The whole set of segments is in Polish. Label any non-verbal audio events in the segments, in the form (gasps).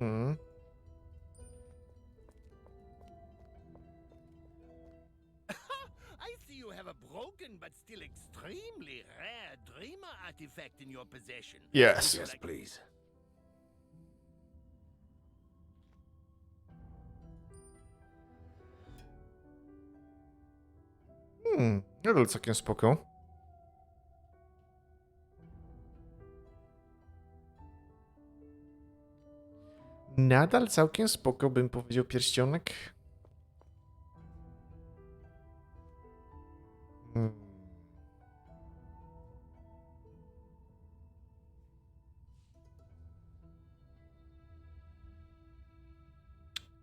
Mhm. (laughs) I see you have a broken but still extremely rare dreamer artifact in your possession. Yes. Would you Yes, like- please. Hmm, nadal całkiem spoko. Nadal całkiem spoko, bym powiedział, pierścionek. Hmm.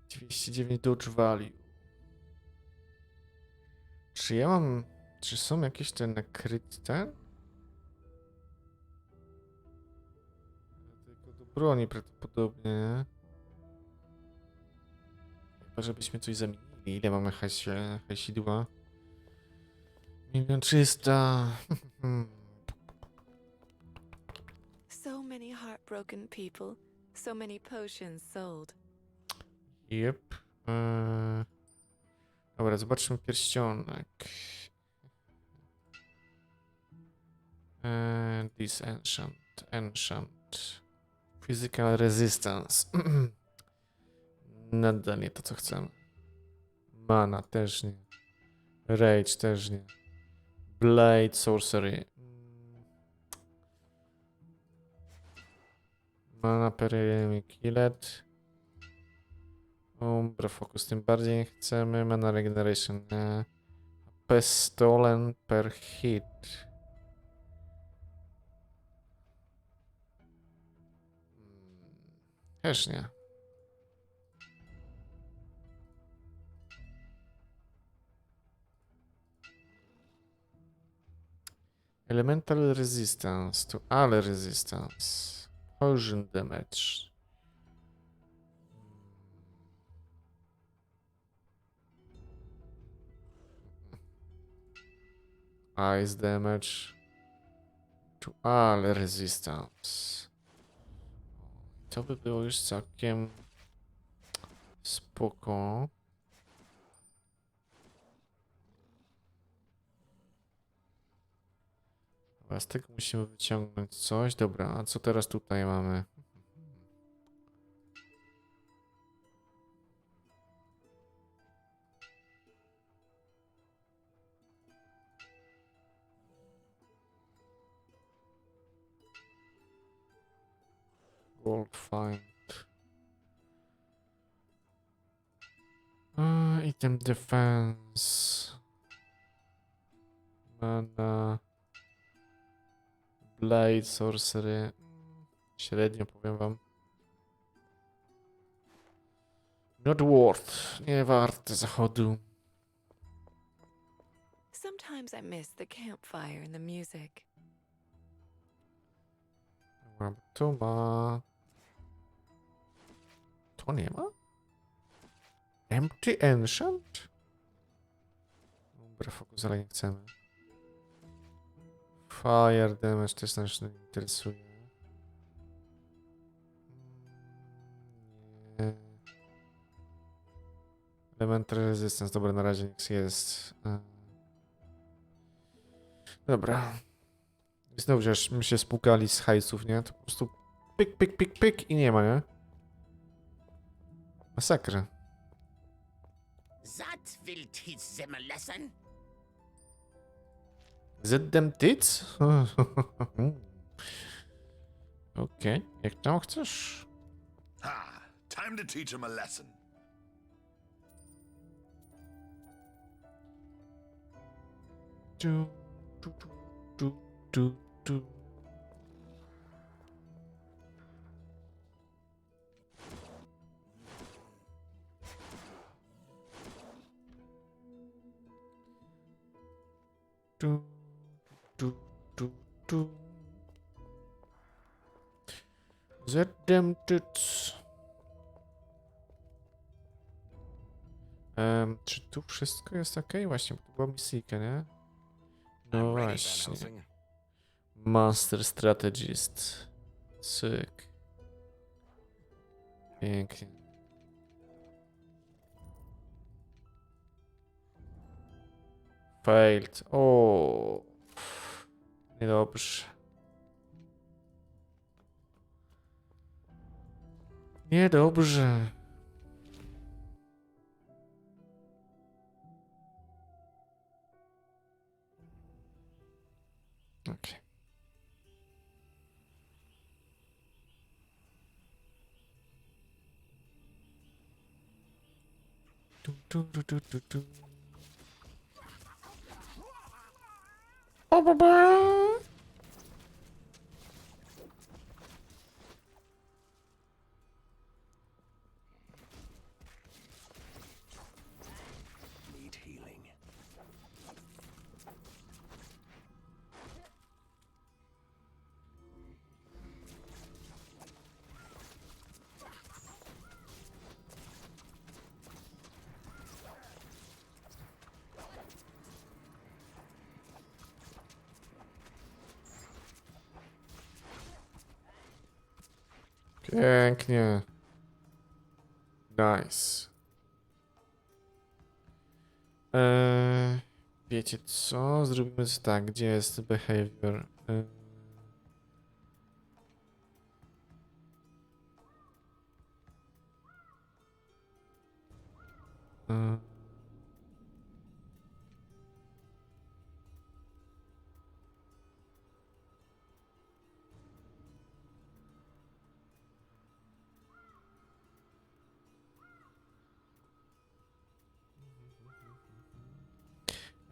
Dwieście dziewięć Dodge Value. Czy ja mam... Czy są jakieś te nakryte? Tylko do broni prawdopodobnie, nie? Żebyśmy coś zamienili. Ile mamy hasidła? Milion trzysta. (laughs) So many heartbroken people, so many potions sold. Yep. Eee... Dobra, zobaczmy pierścionek. Eee, this enchant, enchant. Physical resistance. (clears throat) Nadal nie to, co chcemy. Mana też nie. Rage też nie. Blade Sorcery. Mana Periemy Killet. Umbra Focus tym bardziej nie chcemy. Mana Regeneration nie. Pestolen per hit. Mm, Też nie. Elemental Resistance to all Resistance. Poison Damage. Ice Damage to all Resistance. To by było już całkiem spoko. Dobra, z tego musimy wyciągnąć coś. Dobra, a co teraz tutaj mamy? Gold find. Uh, item defense. Mana. Blade, sorcery. Średnio powiem wam. Not worth. Nie warte zachodu. Sometimes I miss the campfire and the music. Tu ma... To nie ma? Empty Ancient? Dobra, fokus, ale nie chcemy. Fire damage też nas nie interesuje. Nie. Resistance, dobra, na razie niech jest. E. Dobra. I Znowu żeśmy się spłukali z hajsów, nie? To po prostu pyk, pyk, pyk, pyk i nie ma, nie? Masakra. That will teach them a lesson. Z them tits? (laughs) Okej, jak tam chcesz. Ha! Time to teach him a lesson. Tu, tu, tu, tu, tu, tu. Tu, tu, tu, tu. Z them tits. Em, czy tu wszystko jest ok? Właśnie, bo to była misyjka, nie? No właśnie. Helsing. Master Strategist. Cyk. Pięknie. Failed. O. Niedobrze. Niedobrze. Okej. Tu, tu, tu, tu, tu, tu. Ba, ba, ba. Pięknie. Nice. Eee, wiecie co? Zrobimy tak. Gdzie jest behavior? Eee, eee.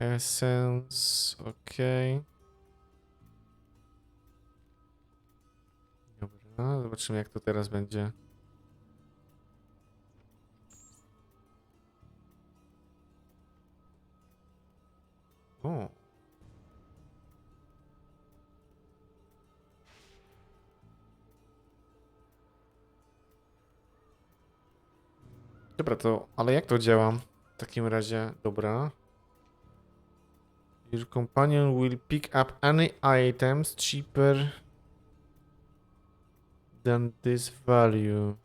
Essence, ok. Dobra, zobaczymy jak to teraz będzie. O. Dobra, to, ale jak to działa? W takim razie, dobra. Your companion will pick up any items cheaper than this value.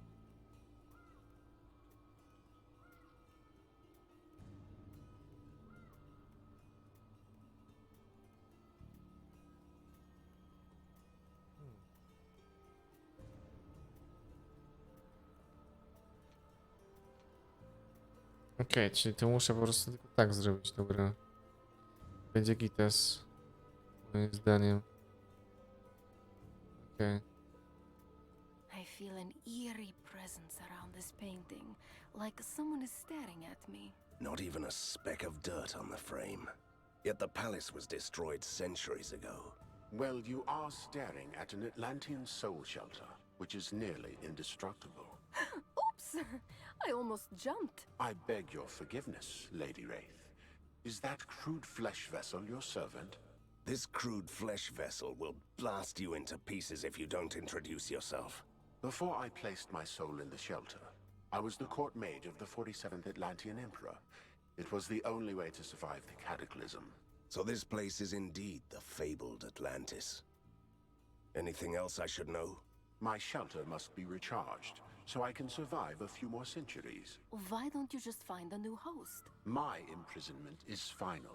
Okej, czyli to muszę po prostu tak zrobić, dobra. Będzie gites. Moim zdaniem. Okej. I feel an eerie presence around this painting, like someone is staring at me. Not even a speck of dirt on the frame. Yet the palace was destroyed centuries ago. Well, you are staring at an Atlantean soul shelter, which is nearly indestructible. (gasps) Oops! I almost jumped. I beg your forgiveness, Lady Wraith. Is that crude flesh vessel your servant? This crude flesh vessel will blast you into pieces if you don't introduce yourself. Before I placed my soul in the shelter, I was the court mage of the 47th Atlantean Emperor. It was the only way to survive the cataclysm. So this place is indeed the fabled Atlantis. Anything else I should know? My shelter must be recharged, so I can survive a few more centuries. Why don't you just find a new host? My imprisonment is final.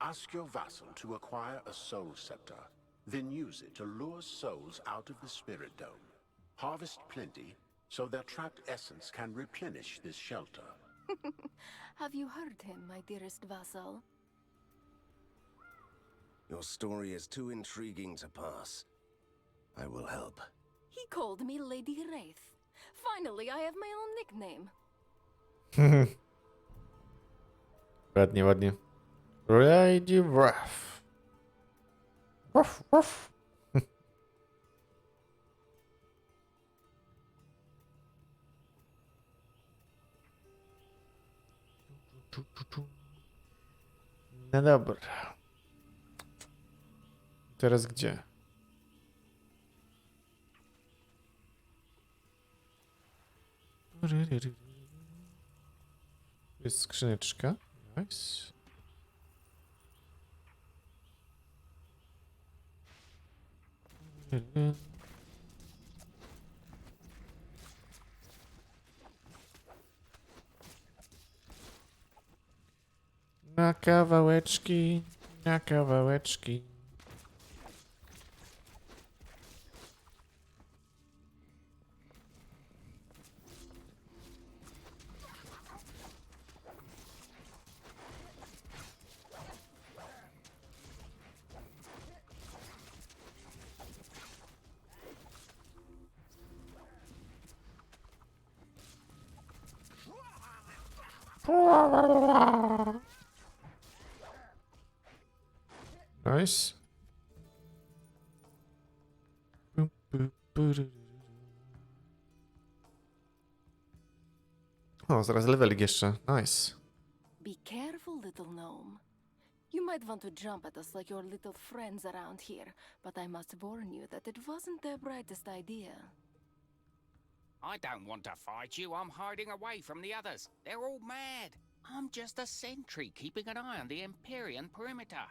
Ask your vassal to acquire a soul scepter, then use it to lure souls out of the spirit dome. Harvest plenty, so their trapped essence can replenish this shelter. (laughs) Have you heard him, my dearest vassal? Your story is too intriguing to pass. I will help. He called me Lady Wraith. Finally, I have my own nickname. (laughs) Ładnie, ładnie. Lady Wrath. Ruff, ruff. (laughs) No dobra. Teraz gdzie? Jest skrzyneczka. Nice. Na kawałeczki, na kawałeczki. Nice. Pu, pu, puru. O, zaraz levelik jeszcze. Nice. Be careful, little gnome. You might want to jump at us like your little friends around here, but I must warn you that it wasn't the brightest idea. I don't want to fight you. I'm hiding away from the others. They're all mad. I'm just a sentry keeping an eye on the Empyrean perimeter.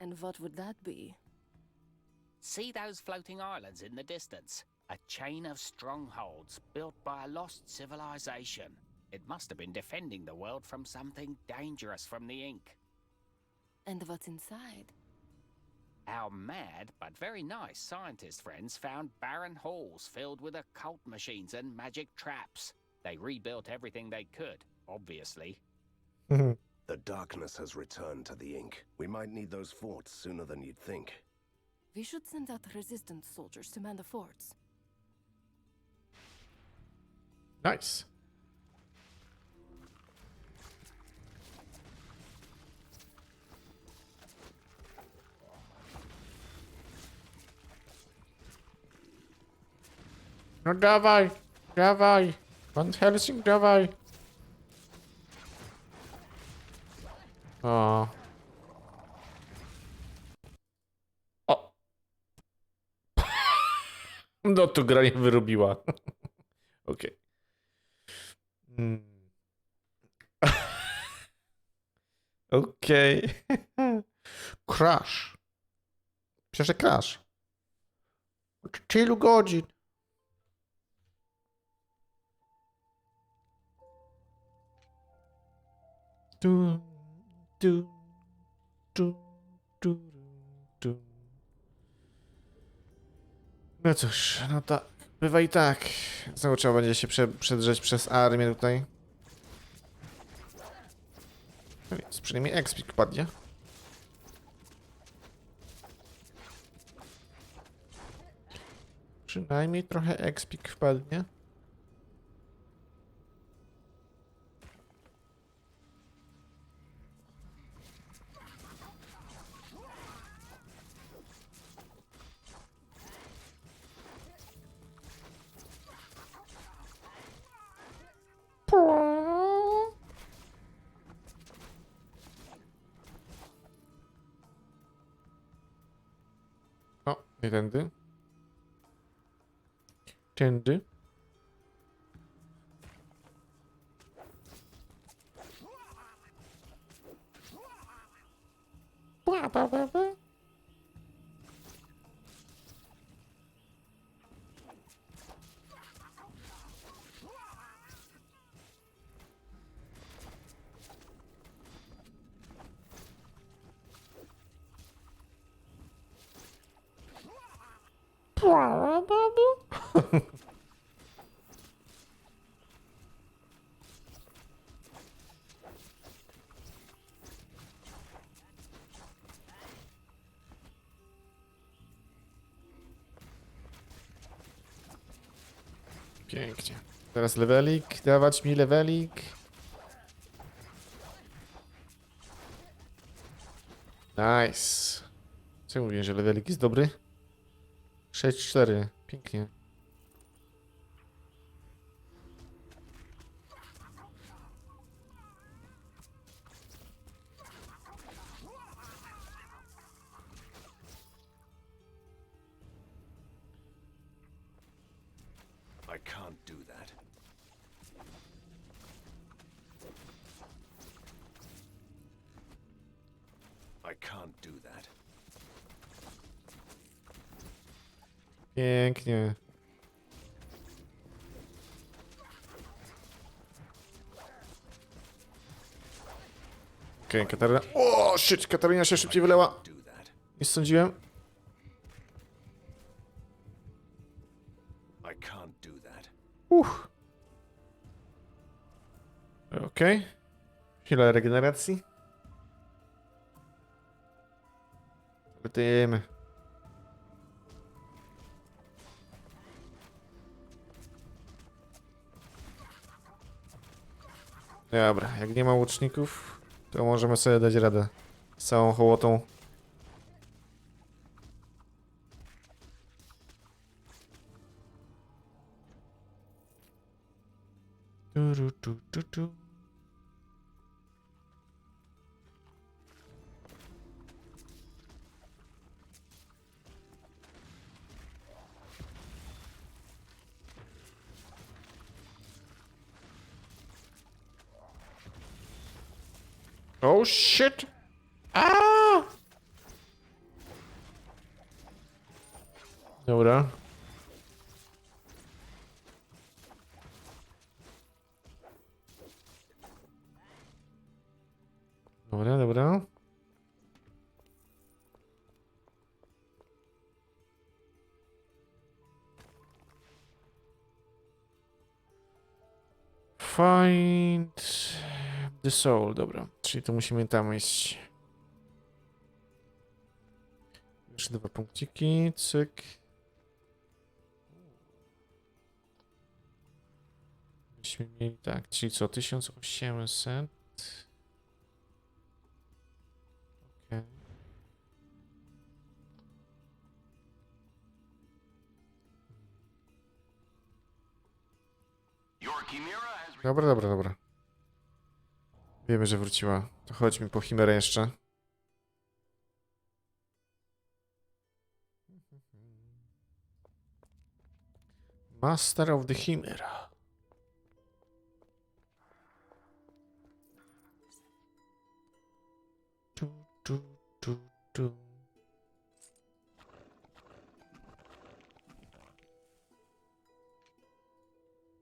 And what would that be? See those floating islands in the distance? A chain of strongholds built by a lost civilization. It must have been defending the world from something dangerous from the ink. And what's inside? Our mad but very nice scientist friends found barren halls filled with occult machines and magic traps. They rebuilt everything they could, obviously. (laughs) The darkness has returned to the ink. We might need those forts sooner than you'd think. We should send out resistance soldiers to man the forts. Nice. No dawaj, dawaj. Van Helsing, dawaj. O. O. (laughs) No tu gra nie wyrobiła. (laughs) Okej. Mm. (laughs) Okej. Crash. Pisze crash. Od tylu godzin. Tu, tu, tu, tu, tu. No cóż, no tak. Bywa i tak. Znowu trzeba będzie się prze, przedrzeć przez armię tutaj. No więc przynajmniej expik padnie. Przynajmniej trochę expik wpadnie. Tędy. Tędy. Pięknie. Teraz levelik, dawać mi levelik. Nice. Co mówiłem, że levelik jest dobry? 6-4. Pięknie. Okej, Katarina. O, shit, Katarina się szybciej wyleła. Nie sądziłem. Uch. Okej. Chwila regeneracji. Lecimy. Dobra, jak nie ma łuczników, to możemy sobie dać radę z całą hołotą. Turu, tu, tu, tu. Oh shit! Ah! Dobra. Dobra, dobra. Find the soul, dobra. Czyli to musimy tam iść. Jeszcze dwa punkciki, cyk. Byśmy mieli tak, czyli co, 1800. Okej. Dobra, dobra, dobra. Wiemy, że wróciła. To chodźmy po Chimerę jeszcze. Master of the Chimera.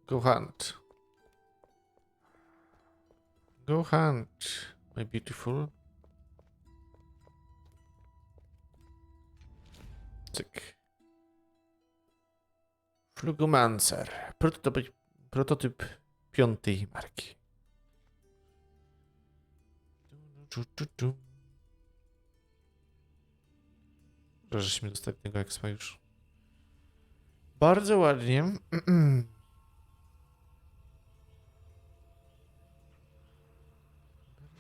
Go hunt. Go hunt, my beautiful. Cyk. Flugomancer. Prototyp, prototyp piątej marki. Tu, tu, tu. Żeśmy dostali tego expa już. Bardzo ładnie. (clears throat)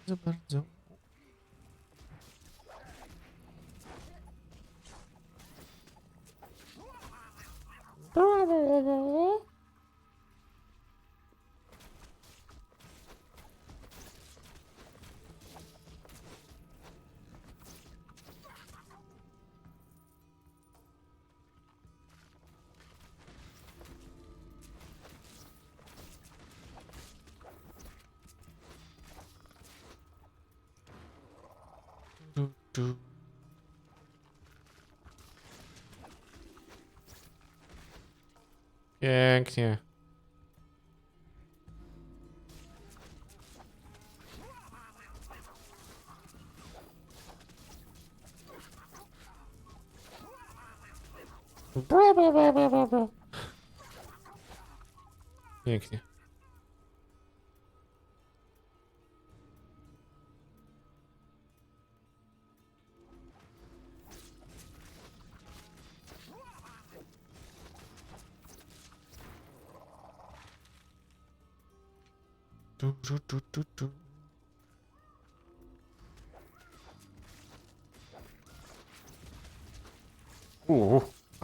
Bardzo, bardzo. Pięknie. Bra, bra, bra, bra, bra. Pięknie.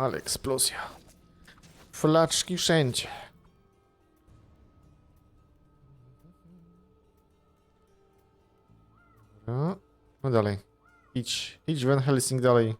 Ale eksplozja. Flaczki wszędzie. Dobra. No dalej. Idź, idź Van Helsing dalej.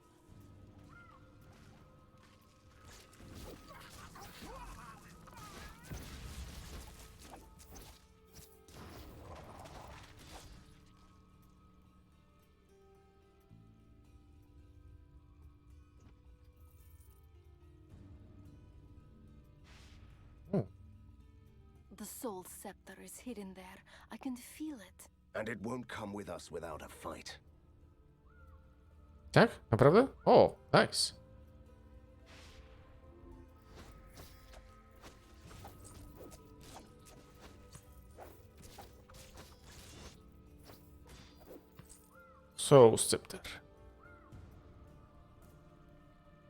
Scepter is hidden there. I can feel it. And it won't come with us without a fight. Tak? Naprawdę? O, nice. Soul Scepter.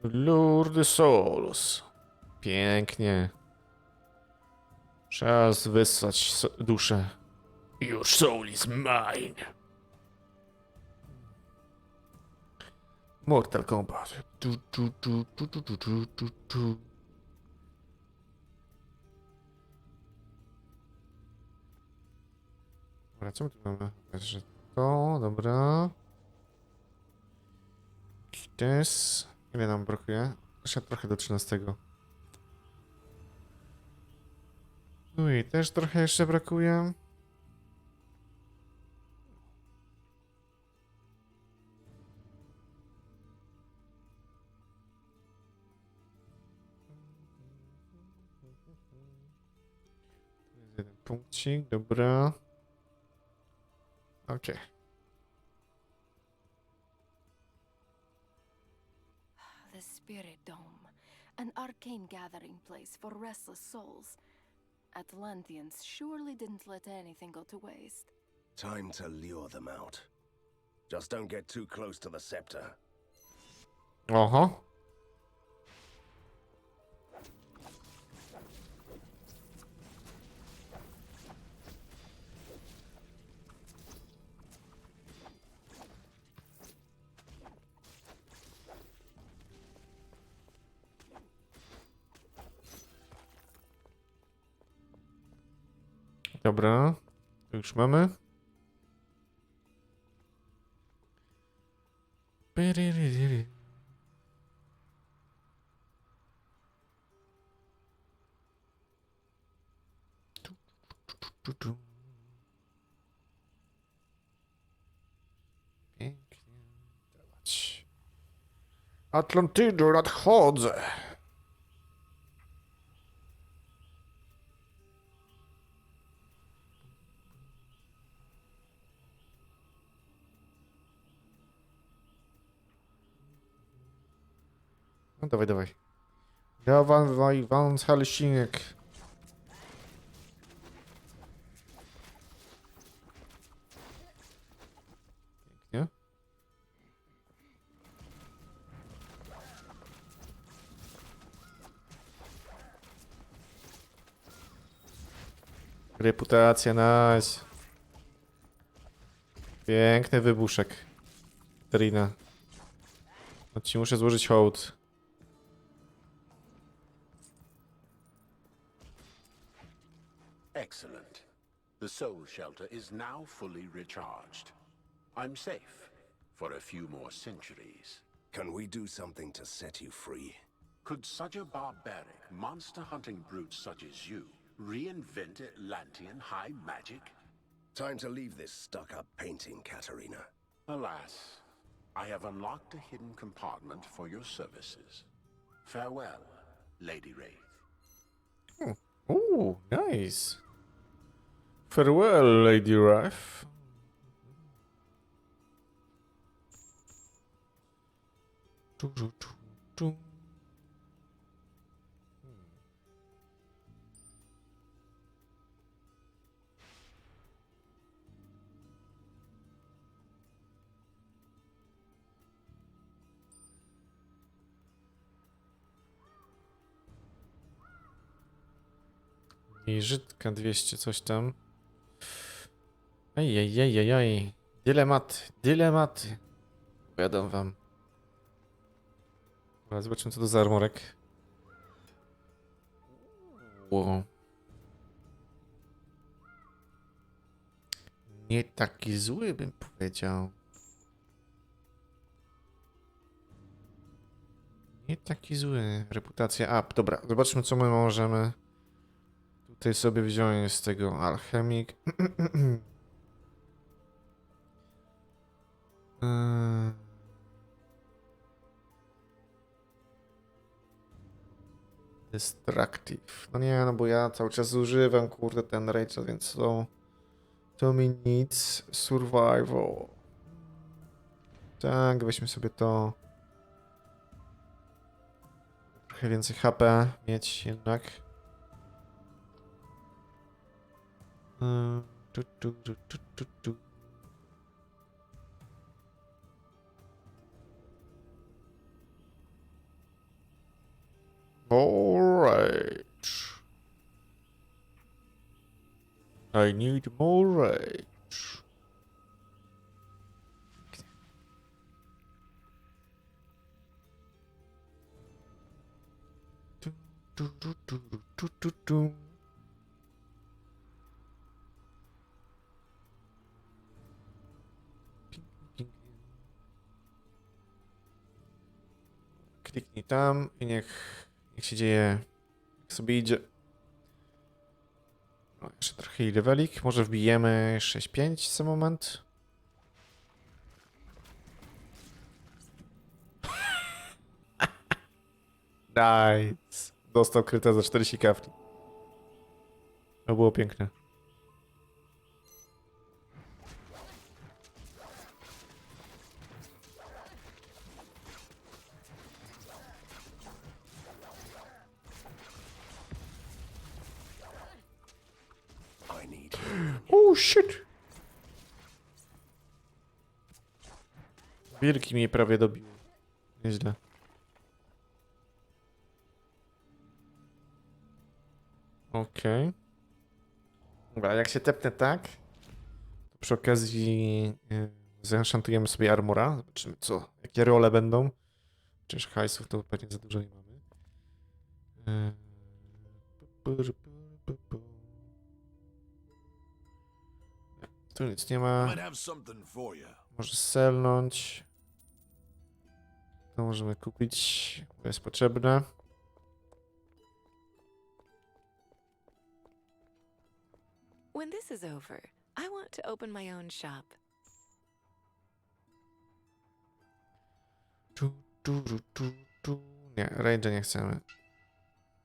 Lord Souls. Pięknie. Czas wysłać duszę. Your soul is mine. Mortal Kombat. Tu, tu, tu, tu, tu, tu, tu, tu, tu. Dobra, co my tu mamy? Że to, dobra. Kites. Ile nam brakuje? Jeszcze trochę do 13. No i też trochę jeszcze brakuje. Tu jeden punkcik, dobra. Okej. The Spirit Dome, an arcane gathering place for restless souls. Atlanteans surely didn't let anything go to waste. Time to lure them out. Just don't get too close to the scepter. Oho. Dobra. Już mamy. Pięknie. Atlantydu nadchodzę. Dawaj, dawaj. Dawaj, Van Helsingek. Pięknie. Reputacja, nice. Piękny wybuszek. Trina. No ci muszę złożyć hołd. Excellent. The soul shelter is now fully recharged. I'm safe for a few more centuries. Can we do something to set you free? Could such a barbaric, monster hunting brute such as you reinvent Atlantean high magic? Time to leave this stuck-up painting, Katarina. Alas, I have unlocked a hidden compartment for your services. Farewell, Lady Wraith. Hmm. Ooh, nice. Farewell, Lady Rife. I Żydka 200, coś tam. Ejejejejej. Dylematy, dylematy. Powiadam wam. Dobra, zobaczymy co to za armorek. Wow. Nie taki zły bym powiedział. Nie taki zły. Reputacja up. Dobra, zobaczmy co my możemy tutaj sobie wziąć z tego alchemik. (clears throat) Destructive. No nie, no bo ja cały czas używam, kurde, ten rage, więc to, To mi nic. Survival. Tak, weźmy sobie to. Trochę więcej HP mieć jednak. Mm, tu, tu, tu, tu, tu, tu. Alright. I need more rage. Tu, tu, tu, tu, tu, tu, tu. Kliknij tam i niech, niech się dzieje, jak sobie idzie. O, jeszcze trochę i levelik. Może wbijemy 6-5 za moment. (laughs) nice. Dostał kryte za 40 kafli. To było piękne. Oh shit! Wilki mnie prawie dobiły. Nieźle. Okej. Dobra, jak się tepnę tak, to przy okazji yy, sobie armora. Zobaczymy co, jakie role będą. Przecież hajsów to pewnie za dużo nie mamy. Yy, Tu nic nie ma. Może selnąć. To możemy kupić, bo jest potrzebne. When this is over, I want to open my own shop. Tu, tu, tu, tu, tu. Nie, range nie chcemy.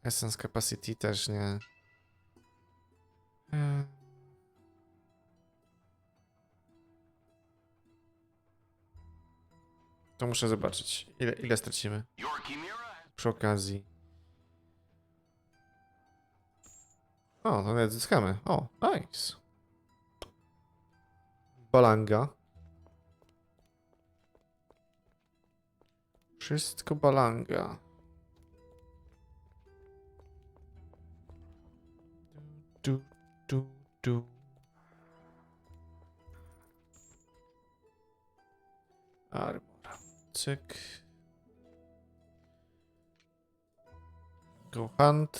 Essence capacity też nie. Em. To muszę zobaczyć. Ile, ile stracimy? Przy okazji. O, to nawet zyskamy. O, nice. Balanga. Wszystko balanga. Tu, tu, tu. Armor. Cyk. Go hunt.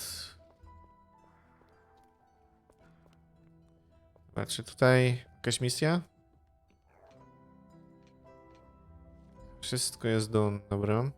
Dobra, czy tutaj jakaś misja? Wszystko jest do... Dobra.